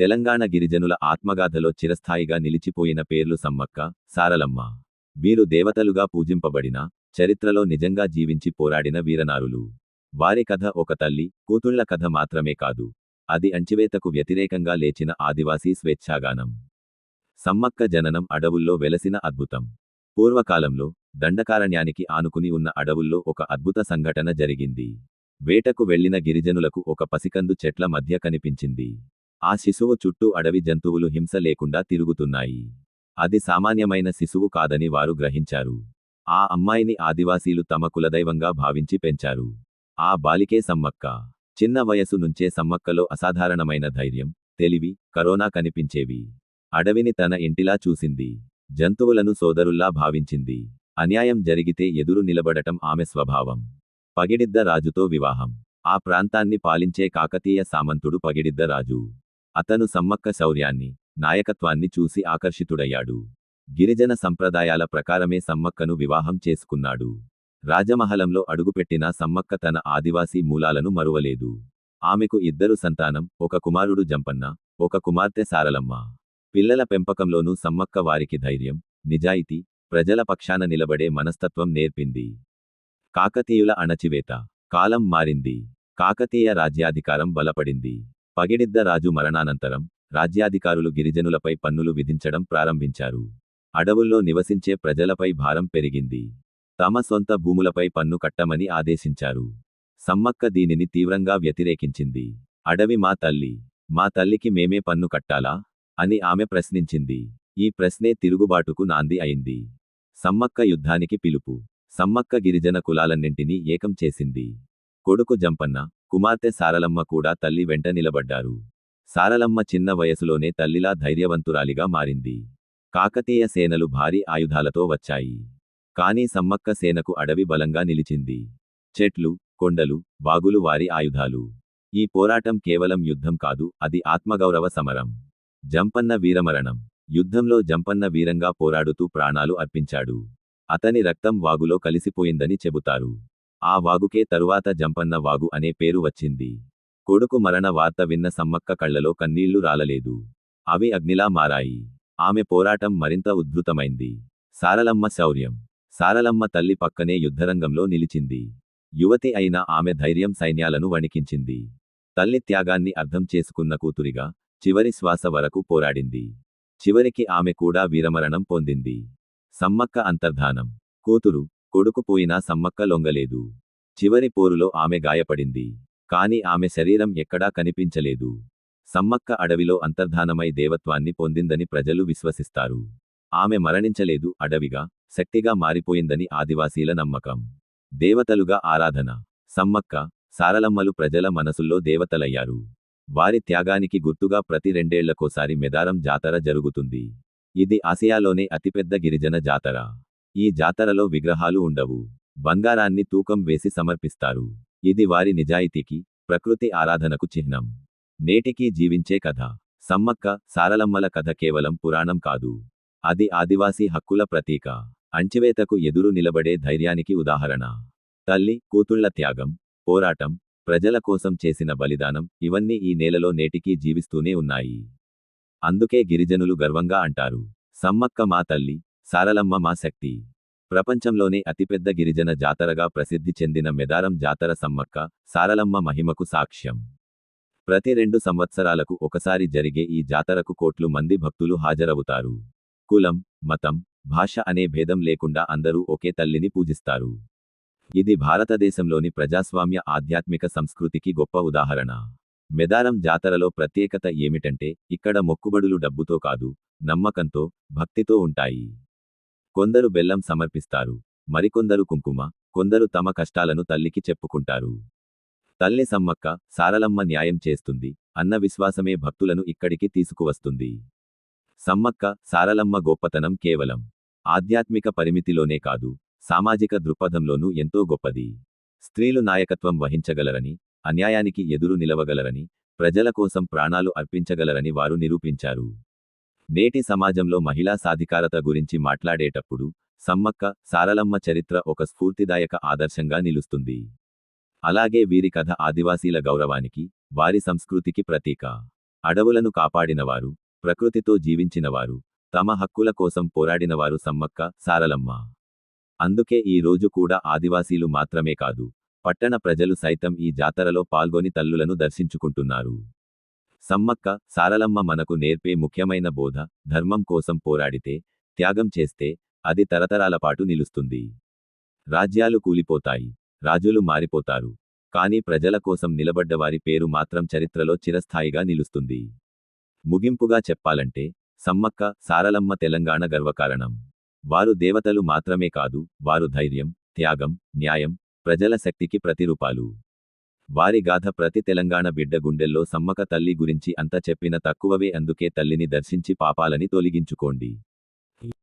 తెలంగాణ గిరిజనుల ఆత్మగాథలో చిరస్థాయిగా నిలిచిపోయిన పేర్లు సమ్మక్క సారలమ్మ. వీరు దేవతలుగా పూజింపబడిన చరిత్రలో నిజంగా జీవించి పోరాడిన వీరనారులు. వారి కథ ఒక తల్లి కూతుళ్ళ కథ మాత్రమే కాదు అది అంచివేతకు వ్యతిరేకంగా లేచిన ఆదివాసీ స్వేచ్ఛాగానం. సమ్మక్క జననం అడవుల్లో వెలసిన అద్భుతం. పూర్వకాలంలో దండకారణ్యానికి ఆనుకుని ఉన్న అడవుల్లో ఒక అద్భుత సంఘటన జరిగింది. వేటకు వెళ్ళిన గిరిజనులకు ఒక పసికందు చెట్ల మధ్య కనిపించింది. ఆ శిశువు చుట్టూ అడవి జంతువులు హింస లేకుండా తిరుగుతున్నాయి. అది సామాన్యమైన శిశువు కాదని వారు గ్రహించారు. ఆ అమ్మాయిని ఆదివాసీలు తమ కులదైవంగా భావించి పెంచారు. ఆ బాలికే సమ్మక్క. చిన్న వయసు నుంచే సమ్మక్కలో అసాధారణమైన ధైర్యం తెలివి కరోనా కనిపించేవి. అడవిని తన ఇంటిలా చూసింది. జంతువులను సోదరుల్లా భావించింది. అన్యాయం జరిగితే ఎదురు నిలబడటం ఆమె స్వభావం. పగిడిద్ద రాజుతో వివాహం. ఆ ప్రాంతాన్ని పాలించే కాకతీయ సామంతుడు పగిడిద్ద రాజు. అతను సమ్మక్క శౌర్యాన్ని నాయకత్వాన్ని చూసి ఆకర్షితుడయ్యాడు. గిరిజన సంప్రదాయాల ప్రకారమే సమ్మక్కను వివాహం చేసుకున్నాడు. రాజమహలంలో అడుగుపెట్టిన సమ్మక్క తన ఆదివాసీ మూలాలను మరువలేదు. ఆమెకు ఇద్దరు సంతానం ఒక కుమారుడు జంపన్న ఒక కుమార్తె సారలమ్మ. పిల్లల పెంపకంలోనూ సమ్మక్క వారికి ధైర్యం నిజాయితీ ప్రజల పక్షాన నిలబడే మనస్తత్వం నేర్పింది. కాకతీయుల అణచివేత కాలం మారింది. కాకతీయ రాజ్యాధికారం బలపడింది. పగిడిద్ద రాజు మరణానంతరం రాజ్యాధికారులు గిరిజనులపై పన్నులు విధించడం ప్రారంభించారు. అడవుల్లో నివసించే ప్రజలపై భారం పెరిగింది. తమ సొంత భూములపై పన్ను కట్టమని ఆదేశించారు. సమ్మక్క దీనిని తీవ్రంగా వ్యతిరేకించింది. అడవి మా తల్లి మా తల్లికి మేమే పన్ను కట్టాలా? అని ఆమె ప్రశ్నించింది. ఈ ప్రశ్నే తిరుగుబాటుకు నాంది అయింది. సమ్మక్క యుద్ధానికి పిలుపు. సమ్మక్క గిరిజన కులాలన్నింటినీ ఏకం చేసింది. కొడుకు జంపన్న కుమార్తె సారలమ్మ కూడా తల్లి వెంట నిలబడ్డారు. సారలమ్మ చిన్న వయసులోనే తల్లిలా ధైర్యవంతురాలిగా మారింది. కాకతీయ సేనలు భారీ ఆయుధాలతో వచ్చాయి. కానీ సమ్మక్క సేనకు అడవి బలంగా నిలిచింది. చెట్లు కొండలు వాగులు వారి ఆయుధాలు. ఈ పోరాటం కేవలం యుద్ధం కాదు అది ఆత్మగౌరవ సమరం. జంపన్న వీరమరణం. యుద్ధంలో జంపన్న వీరంగా పోరాడుతూ ప్రాణాలు అర్పించాడు. అతని రక్తం వాగులో కలిసిపోయిందని చెబుతారు. ఆ వాగుకే తరువాత జంపన్న వాగు అనే పేరు వచ్చింది. కొడుకు మరణ వార్త విన్న సమ్మక్క కళ్ళలో కన్నీళ్ళు రాలలేదు. అవి అగ్నిలా మారాయి. ఆమె పోరాటం మరింత ఉద్ధృతమైంది సారలమ్మ శౌర్యం. సారలమ్మ తల్లి పక్కనే యుద్ధరంగంలో నిలిచింది. యువతి అయిన ఆమె ధైర్యం సైన్యాలను వణికించింది. తల్లి త్యాగాన్ని అర్థం చేసుకున్న కూతురిగా చివరి శ్వాస వరకు పోరాడింది. చివరికి ఆమె కూడా వీరమరణం పొందింది. సమ్మక్క అంతర్ధానం. కూతురు కొడుకు పోయినా సమ్మక్క లొంగలేదు. చివరి పోరులో ఆమె గాయపడింది. కాని ఆమె శరీరం ఎక్కడా కనిపించలేదు. సమ్మక్క అడవిలో అంతర్ధానమై దేవత్వాన్ని పొందిందని ప్రజలు విశ్వసిస్తారు. ఆమె మరణించలేదు అడవిగా శక్తిగా మారిపోయిందని ఆదివాసీల నమ్మకం. దేవతలుగా ఆరాధన. సమ్మక్క సారలమ్మలు ప్రజల మనసుల్లో దేవతలయ్యారు. వారి త్యాగానికి గుర్తుగా ప్రతి రెండేళ్ళకోసారి మెదారం జాతర జరుగుతుంది. ఇది ఆసియాలోనే అతిపెద్ద గిరిజన జాతర. ఈ జాతరలో విగ్రహాలు ఉండవు. బంగారాన్ని తూకం వేసి సమర్పిస్తారు. ఇది వారి నిజాయితీకి ప్రకృతి ఆరాధనకు చిహ్నం. నేటికీ జీవించే కథ. సమ్మక్క సారలమ్మల కథ కేవలం పురాణం కాదు. అది ఆదివాసీ హక్కుల ప్రతీక. అంచివేతకు ఎదురు నిలబడే ధైర్యానికి ఉదాహరణ. తల్లి కూతుళ్ళ త్యాగం పోరాటం ప్రజల కోసం చేసిన బలిదానం ఇవన్నీ ఈ నేలలో నేటికీ జీవిస్తూనే ఉన్నాయి. అందుకే గిరిజనులు గర్వంగా అంటారు. సమ్మక్క మా తల్లి సారలమ్మ మా శక్తి. ప్రపంచంలోనే అతిపెద్ద గిరిజన జాతరగా ప్రసిద్ధి చెందిన మెదారం జాతర సమ్మక్క సారలమ్మ మహిమకు సాక్ష్యం. ప్రతి రెండు సంవత్సరాలకు ఒకసారి జరిగే ఈ జాతరకు కోట్లు మంది భక్తులు హాజరవుతారు. కులం మతం భాష అనే భేదం లేకుండా అందరూ ఒకే తల్లిని పూజిస్తారు. ఇది భారతదేశంలోని ప్రజాస్వామ్య ఆధ్యాత్మిక సంస్కృతికి గొప్ప ఉదాహరణ. మెదారం జాతరలో ప్రత్యేకత ఏమిటంటే ఇక్కడ మొక్కుబడులు డబ్బుతో కాదు నమ్మకంతో భక్తితో ఉంటాయి. కొందరు బెల్లం సమర్పిస్తారు మరికొందరు కుంకుమ కొందరు తమ కష్టాలను తల్లికి చెప్పుకుంటారు. తల్లి సమ్మక్క సారలమ్మ న్యాయం చేస్తుంది అన్న విశ్వాసమే భక్తులను ఇక్కడికి తీసుకువస్తుంది. సమ్మక్క సారలమ్మ గొప్పతనం కేవలం ఆధ్యాత్మిక పరిమితిలోనే కాదు సామాజిక దృక్పథంలోనూ ఎంతో గొప్పది. స్త్రీలు నాయకత్వం వహించగలరని అన్యాయానికి ఎదురు నిలవగలరని ప్రజల కోసం ప్రాణాలు అర్పించగలరని వారు నిరూపించారు. నేటి సమాజంలో మహిళా సాధికారత గురించి మాట్లాడేటప్పుడు సమ్మక్క సారలమ్మ చరిత్ర ఒక స్ఫూర్తిదాయక ఆదర్శంగా నిలుస్తుంది. అలాగే వీరి కథ ఆదివాసీల గౌరవానికి వారి సంస్కృతికి ప్రతీక. అడవులను కాపాడినవారు ప్రకృతితో జీవించినవారు తమ హక్కుల కోసం పోరాడినవారు సమ్మక్క సారలమ్మ. అందుకే ఈ రోజు కూడా ఆదివాసీలు మాత్రమే కాదు పట్టణ ప్రజలు సైతం ఈ జాతరలో పాల్గొని తల్లులను దర్శించుకుంటున్నారు. సమ్మక్క సారలమ్మ మనకు నేర్పే ముఖ్యమైన బోధ ధర్మం కోసం పోరాడితే త్యాగం చేస్తే అది తరతరాల పాటు నిలుస్తుంది. రాజ్యాలు కూలిపోతాయి రాజులు మారిపోతారు కానీ ప్రజల కోసం నిలబడ్డవారి పేరు మాత్రం చరిత్రలో చిరస్థాయిగా నిలుస్తుంది. ముగింపుగా చెప్పాలంటే సమ్మక్క సారలమ్మ తెలంగాణ గర్వకారణం. వారు దేవతలు మాత్రమే కాదు వారు ధైర్యం త్యాగం న్యాయం ప్రజల శక్తికి ప్రతిరూపాలు. వారి గాథ ప్రతి తెలంగాణ బిడ్డ గుండెల్లో సమ్మక తల్లి గురించి అంత చెప్పిన తక్కువవే అందుకే తల్లిని దర్శించి పాపాలని తొలగించుకోండి.